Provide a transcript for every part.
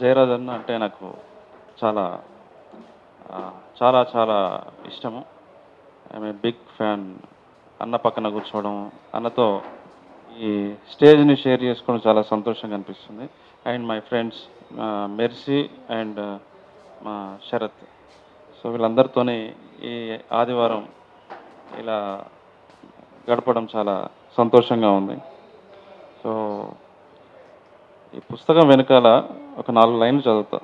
జయరాజ్ అన్న అంటే నాకు చాలా చాలా చాలా ఇష్టము. I'm a big fan. అన్న పక్కన కూర్చోవడం అన్నతో ఈ స్టేజ్ని షేర్ చేసుకోవడం చాలా సంతోషంగా అనిపిస్తుంది. And my friends Mercy and మా శరత్. సో వీళ్ళందరితోని ఈ ఆదివారం ఇలా గడపడం చాలా సంతోషంగా ఉంది. సో ఈ పుస్తకం వెనకాల ఒక నాలుగు లైన్లు చదువుతా.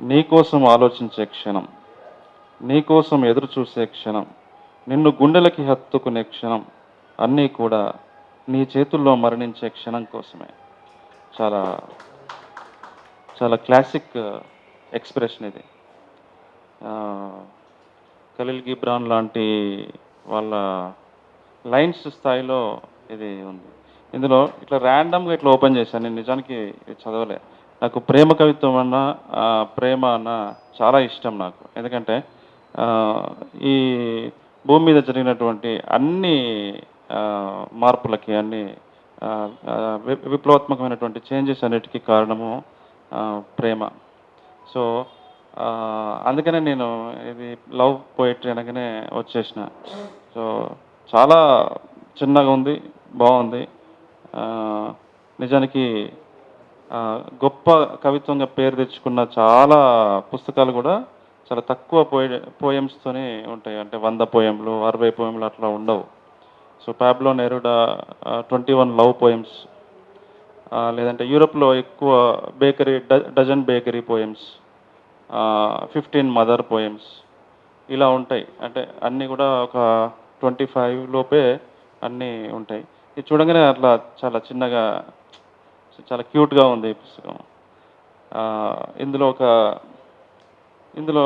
నీకోసం ఆలోచించే క్షణం నీకోసం ఎదురు చూసే క్షణం నిన్ను గుండెలకి హత్తుకునే క్షణం అన్నీ కూడా నీ చేతుల్లో మరణించే క్షణం కోసమే. చాలా చాలా క్లాసిక్ ఎక్స్ప్రెషన్ uh, ఇది. ఖలీల్ గిబ్రాన్ లాంటి వాళ్ళ లైన్స్ స్థాయిలో ఇది ఉంది. ఇందులో ఇట్లా ర్యాండమ్గా ఇట్లా ఓపెన్ చేశాను. నేను నిజానికి చదవలే. నాకు ప్రేమ కవిత్వం అన్న ప్రేమ అన్న చాలా ఇష్టం నాకు. ఎందుకంటే ఈ భూమి మీద జరిగినటువంటి అన్ని మార్పులకి అన్ని విప్లవాత్మకమైనటువంటి చేంజెస్ అన్నిటికీ కారణము ప్రేమ. సో అందుకనే నేను ఇది లవ్ పోయిటరీ అనగానే వచ్చేసిన. సో చాలా చిన్నగా ఉంది బాగుంది. నిజానికి గొప్ప కవిత్వంగా పేరు తెచ్చుకున్న చాలా పుస్తకాలు కూడా చాలా తక్కువ పోయ పోయమ్స్తోనే ఉంటాయి. అంటే వంద పోయంలు అరవై పోయంలు అట్లా ఉండవు. So Pablo Neruda twenty one love poems లేదంటే యూరోప్లో ఎక్కువ bakery dozen bakery poems fifteen mother poems ఇలా ఉంటాయి. అంటే అన్నీ కూడా ఒక ట్వంటీ ఫైవ్ లోపే అన్నీ ఉంటాయి. ఇది చూడగానే అట్లా చాలా చిన్నగా చాలా క్యూట్గా ఉంది ఈ పుస్తకం. ఇందులో ఒక ఇందులో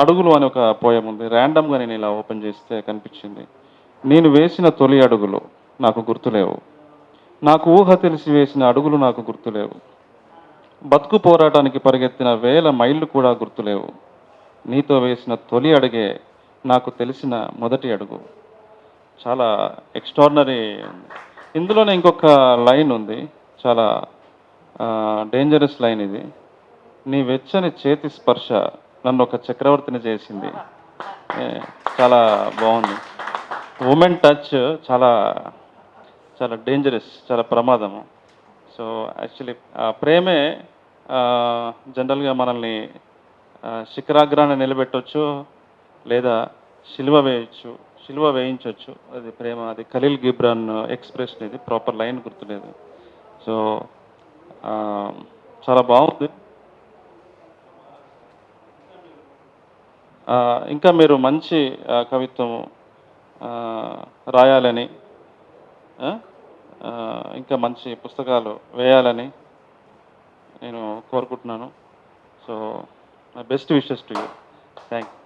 అడుగులు అని ఒక పోయం ఉంది. ర్యాండమ్గా నేను ఇలా ఓపెన్ చేస్తే కనిపించింది. నేను వేసిన తొలి అడుగులు నాకు గుర్తులేవు. నాకు ఊహ తెలిసి వేసిన అడుగులు నాకు గుర్తులేవు. బతుకు పోరాటానికి పరిగెత్తిన వేల మైళ్ళు కూడా గుర్తులేవు. నీతో వేసిన తొలి అడుగే నాకు తెలిసిన మొదటి అడుగు. చాలా ఎక్స్ట్రాడినరీ ఇందులోనే ఇంకొక లైన్ ఉంది. చాలా డేంజరస్ లైన్ ఇది. నీ వెచ్చని చేతి స్పర్శ నన్ను ఒక చక్రవర్తిని చేసింది. చాలా బాగుంది. ఉమెన్ టచ్ చాలా చాలా డేంజరస్ చాలా ప్రమాదము. సో యాక్చువల్లీ ప్రేమే జనరల్గా మనల్ని శిఖరాగ్రాన్ని నిలబెట్టవచ్చు లేదా సిలువ వేయచ్చు. సిలువ వేయించవచ్చు అది ప్రేమ అది ఖలీల్ గిబ్రాన్ ఎక్స్ప్రెషన్ ఇది ప్రాపర్ లైన్ గుర్తులేదు. సో చాలా బాగుంది. ఇంకా మీరు మంచి కవిత్వం రాయాలని ఇంకా మంచి పుస్తకాలు వేయాలని నేను కోరుకుంటున్నాను. So best wishes to you thank you